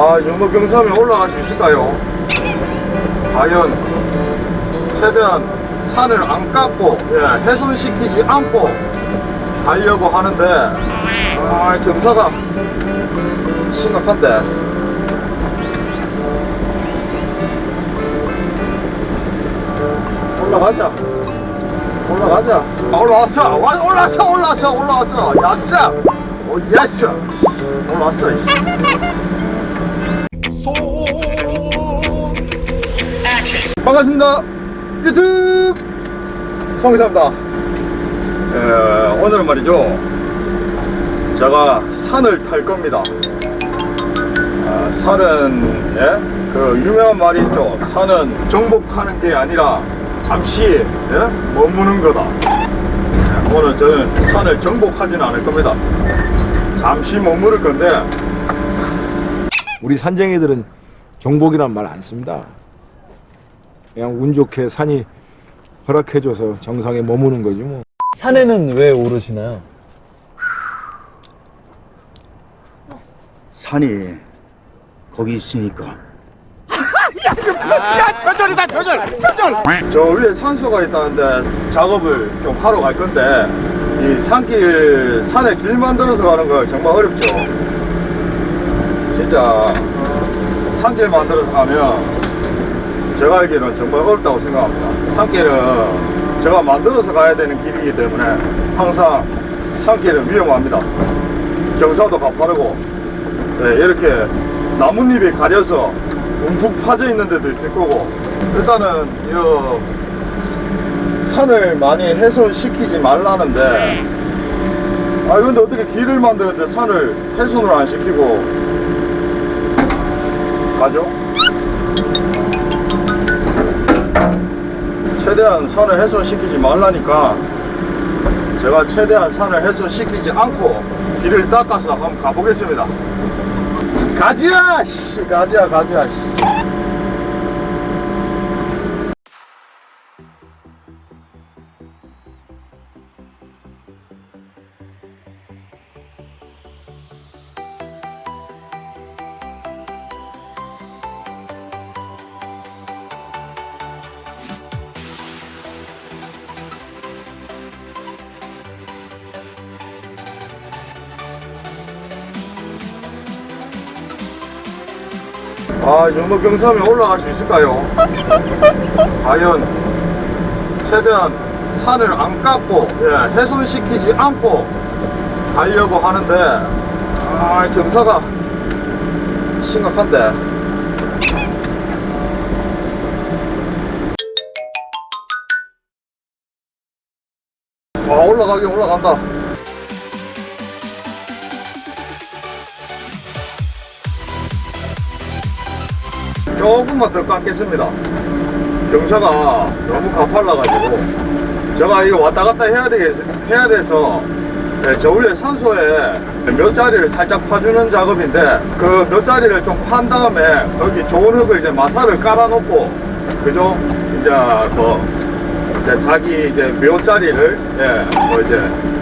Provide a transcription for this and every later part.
아, 이 정도 경사면 올라갈 수 있을까요? 과연 최대한 산을 안 깎고 예, 훼손시키지 않고 가려고 하는데 아, 경사가 심각한데. 올라가자. 올라가자. 아, 올라왔어. 와, 올라왔어. 올라왔어. 올라왔어. 야스. 오, 예스. 올라왔어. 반갑습니다. 유튜브 성기사입니다. 에, 오늘은 말이죠. 제가 산을 탈 겁니다. 아, 산은 예? 그 유명한 말이 있죠. 산은 정복하는 게 아니라 잠시 예? 머무는 거다. 예, 오늘 저는 산을 정복하지는 않을 겁니다. 잠시 머무를 건데 우리 산쟁이들은 정복이란 말 안 씁니다. 그냥 운 좋게 산이 허락해줘서 정상에 머무는 거지 뭐. 산에는 왜 오르시나요? 산이 거기 있으니까 저 위에 산소가 있다는데 작업을 좀 하러 갈 건데 이 산길 산에 길 만들어서 가는 거 정말 어렵죠. 진짜 산길 만들어서 가면 제가 알기로는 정말 어렵다고 생각합니다. 산길은 제가 만들어서 가야 되는 길이기 때문에 항상 산길은 위험합니다. 경사도 가파르고 네, 이렇게 나뭇잎이 가려서 움푹 파져 있는 데도 있을 거고 일단은 이 산을 많이 훼손시키지 말라는데 아 근데 어떻게 길을 만드는데 산을 훼손을 안 시키고 가죠? 최대한 산을 훼손시키지 말라니까 제가 최대한 산을 훼손시키지 않고 길을 닦아서 한번 가보겠습니다 가지야 씨 가지야 가지야 씨. 아, 이 정도 경사면 올라갈 수 있을까요? 과연 최대한 산을 안 깎고 예, 훼손시키지 않고 가려고 하는데 아, 경사가 심각한데. 와, 올라가긴 올라간다. 조금만 더 깎겠습니다. 경사가 너무 가팔라가지고 제가 이거 왔다 갔다 해야 되겠 해야 돼서 네, 저 위에 산소에 몇 자리를 살짝 파주는 작업인데 그 몇 자리를 좀 판 다음에 거기 좋은 흙을 이제 마사를 깔아놓고 그죠? 이제 뭐 이제 자기 이제 몇 자리를 예, 뭐 이제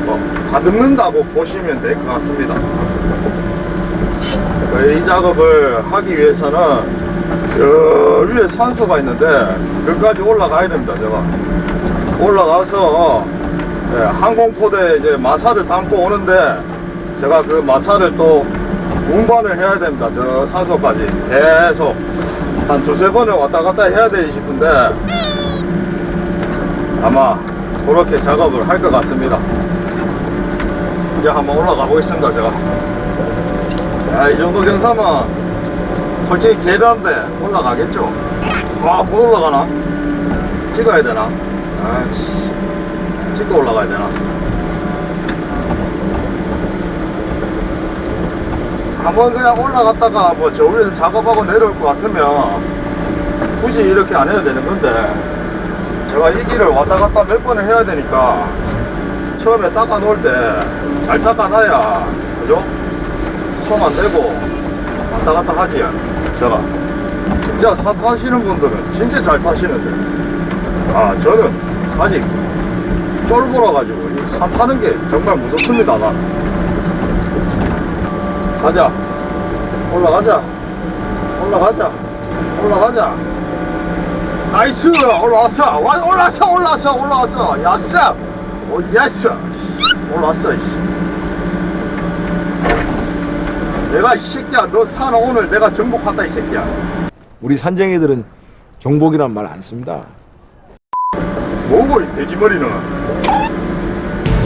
뭐 다듬는다고 보시면 될 것 같습니다. 그이 작업을 하기 위해서는 저 위에 산소가 있는데 그까지 올라가야 됩니다 제가. 올라가서 예, 항공포대에 이제 마사를 담고 오는데 제가 그 마사를 또 운반을 해야 됩니다 저 산소까지. 계속. 한 두세 번을 왔다 갔다 해야 되지 싶은데 아마 그렇게 작업을 할 것 같습니다. 이제 한번 올라가 보겠습니다 제가. 야, 이 정도 경사면 솔직히 계단인데 올라가겠죠? 와, 못 올라가나? 찍어야 되나? 아이씨. 찍고 올라가야 되나? 한번 그냥 올라갔다가 뭐 저 위에서 작업하고 내려올 것 같으면 굳이 이렇게 안 해도 되는 건데 제가 이 길을 왔다 갔다 몇 번을 해야 되니까 처음에 닦아 놓을 때 잘 닦아 놔야 그죠? 손 안 대고 왔다 갔다 하지 제가. 진짜 차 타시는 분들은 진짜 잘 타시는데. 아 저는 아직 쫄보라 가지고 이산 타는 게 정말 무섭습니다 나. 가자. 올라가자. 올라가자. 올라가자. 나이스! 올라왔어. 와, 올라왔어 올라왔어 올라왔어. 야싸 오 예스! 올라왔어 이씨. 내가 이 새끼야 너 사는 오늘 내가 정복한다 이 새끼야. 우리 산쟁이들은 정복이란 말 안 씁니다. 뭐고 이 돼지머리는?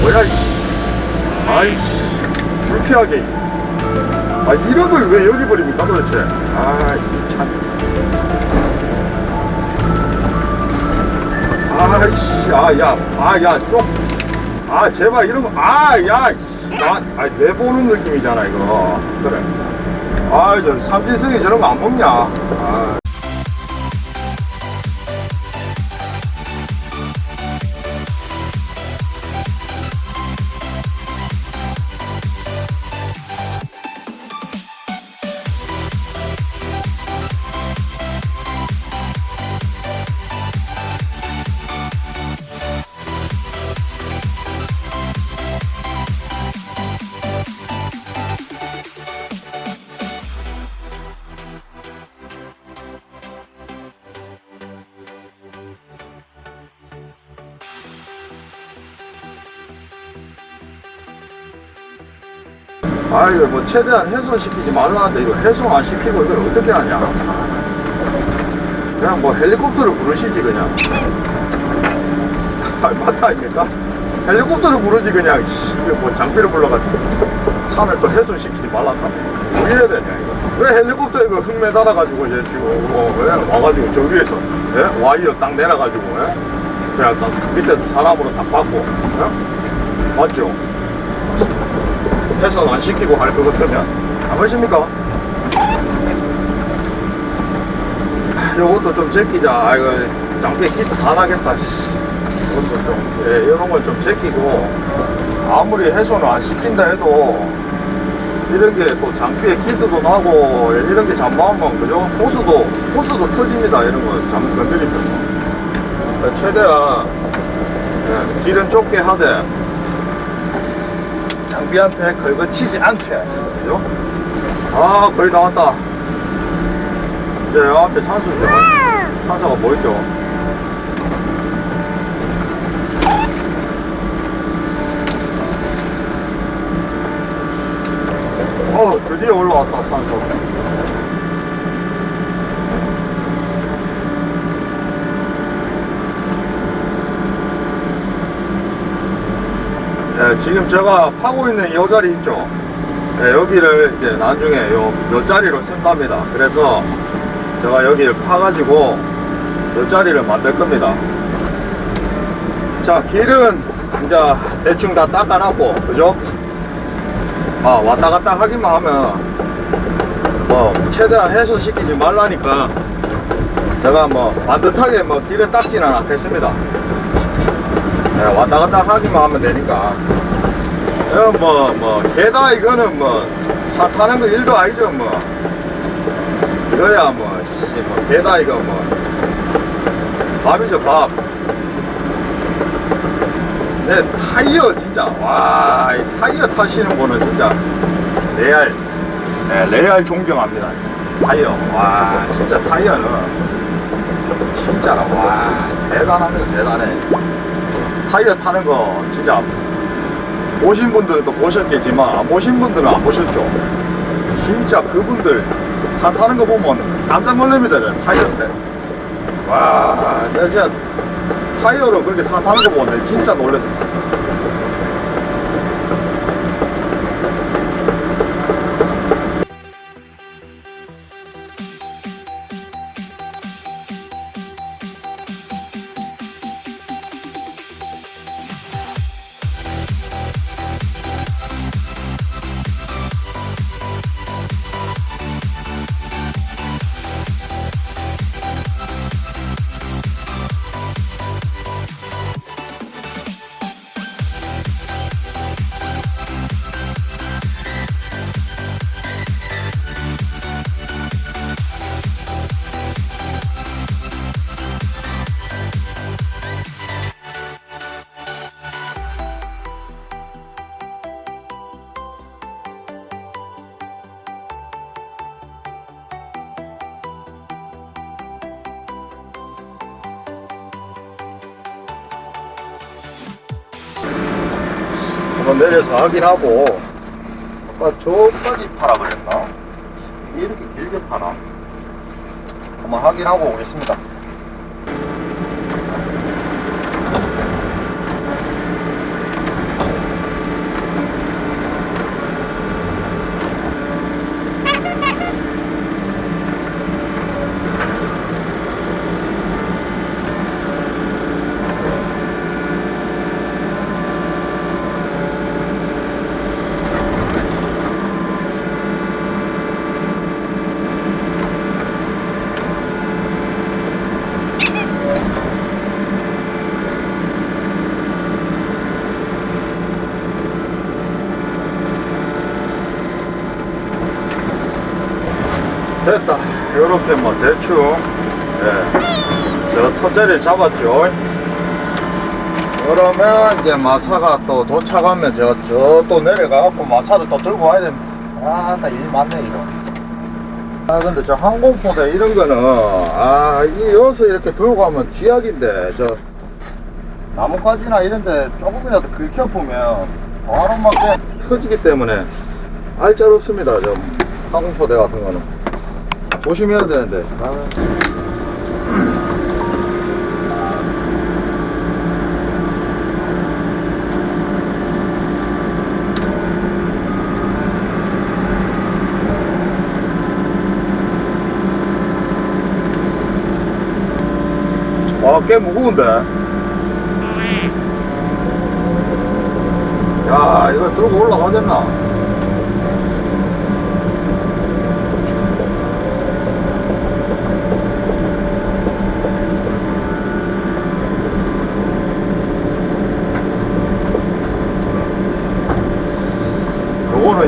뭐야 이 아이씨. 불쾌하게. 아 이런 걸 왜 여기 버립니까 도대체? 아이참. 아이씨. 아야아야좀아 제발 이런 거아야 아 내보는 느낌이잖아 이거. 그래. 아 저 삼지승이 저런 거안 먹냐? 아. 아 이거 뭐 최대한 훼손시키지 말라는데 이거 훼손 안 시키고 이걸 어떻게 하냐 그냥 뭐 헬리콥터를 부르시지 그냥 아 맞다 아닙니까 헬리콥터를 부르지 그냥 씨, 이게 뭐 장비를 불러가지고 산을 또 훼손시키지 말란다 뭐 이래야 되냐 이거 왜 헬리콥터 이거 흙 매달아가지고 이제 지금 뭐 왜? 와가지고 저 위에서 예? 와이어 딱 내려가지고 예? 그냥 다 밑에서 사람으로 다 받고 예? 맞죠? 해선 안 시키고 할 것 같으면 안 그러십니까? 요것도 좀 제끼자 아 이거 장비에 키스 다 나겠다 씨. 이것도 좀 예, 이런 건좀 제끼고 아무리 해소는 안 시킨다 해도 이런 게 또 장비에 키스도 나고 예, 이런 게 잠만하면 그죠? 호수도 호수도 터집니다 이런 거 잘못 건드리면 예, 최대한 예, 길은 좁게 하되 장비한테 걸거치지 않게 그죠? 아 거의 다 왔다 이제 요 앞에 산수죠 산사가 뭐 있죠? 어 드디어 올라왔다 산소 네, 지금 제가 파고 있는 이 자리 있죠? 네, 여기를 이제 나중에 요, 요 자리로 쓴답니다. 그래서 제가 여기를 파가지고 요 자리를 만들 겁니다. 자, 길은 이제 대충 다 닦아놨고, 그죠? 아, 왔다 갔다 하기만 하면 뭐 최대한 해소시키지 말라니까 제가 뭐 반듯하게 뭐 길을 닦지는 않겠습니다. 네, 왔다 갔다 하기만 하면 되니까. 이건 뭐, 뭐, 개다 이거는 뭐, 사 타는 거 일도 아니죠, 뭐. 이거야 뭐, 씨, 뭐, 개다 이거 뭐. 밥이죠, 밥. 네, 타이어 진짜. 와, 이 타이어 타시는 분은 진짜 레알, 네, 레알 존경합니다. 타이어. 와, 진짜 타이어는 진짜라. 와, 대단합니다, 대단해. 타이어 타는 거 진짜 보신 분들은 또 보셨겠지만 안 보신 분들은 안 보셨죠? 진짜 그분들 산 타는 거 보면 깜짝 놀랍니다 저 타이어인데. 와 진짜 타이어로 그렇게 산 타는 거 보면 진짜 놀랐습니다 한번 내려서 확인하고 아까 저까지 그랬나? 이렇게 길게 파나? 한번 확인하고 오겠습니다. 됐다. 이렇게 뭐 대충 예. 저 턴자리를 잡았죠. 그러면 이제 마사가 또 도착하면 제가 저 또 내려가갖고 마사를 또 들고 와야 됩니다. 아, 나일 많네 이거. 아 근데 저 항공포대 이런 거는 아이 여기서 이렇게 들고 가면 쥐약인데 저 나뭇가지나 이런데 조금이라도 긁혀 보면 바로 막 그냥 터지기 때문에 알짜롭습니다. 저 항공포대 같은 거는. 조심해야 되는데. 아. 아, 꽤 무거운데. 야, 이거 들고 올라가겠나?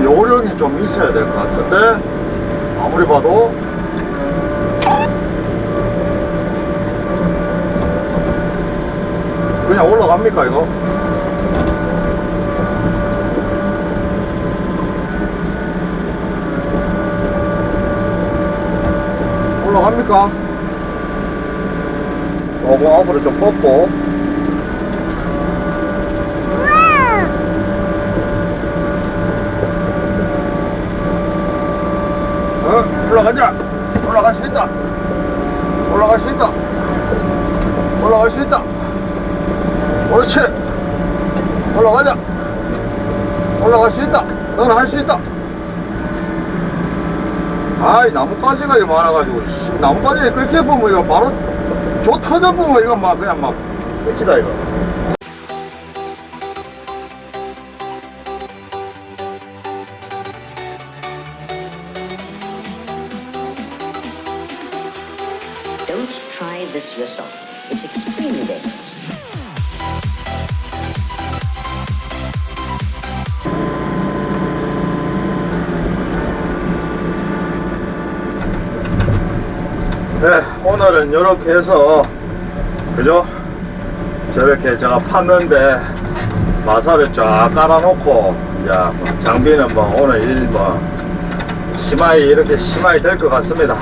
요거는 요령이 좀 있어야 될 것 같은데 아무리 봐도 그냥 올라갑니까 이거? 올라갑니까? 조금 앞으로 좀 뻗고 어? 올라가자. 올라갈 수 있다. 올라갈 수 있다. 올라갈 수 있다. 옳지. 올라가자. 올라갈 수 있다. 너는 할수 있다. 아이 나뭇가지가 많아가지고 씨, 나뭇가지 그렇게 보면 이거 바로 조 터져 보면 이거 막 그냥 막 끝이다 이거. 오늘은 이렇게 해서 그죠? 저렇게 제가 팠는데 마사를 쫙 깔아놓고 이제 뭐 장비는 뭐 오늘 일뭐 심하게 이렇게 심하게 될 것 같습니다.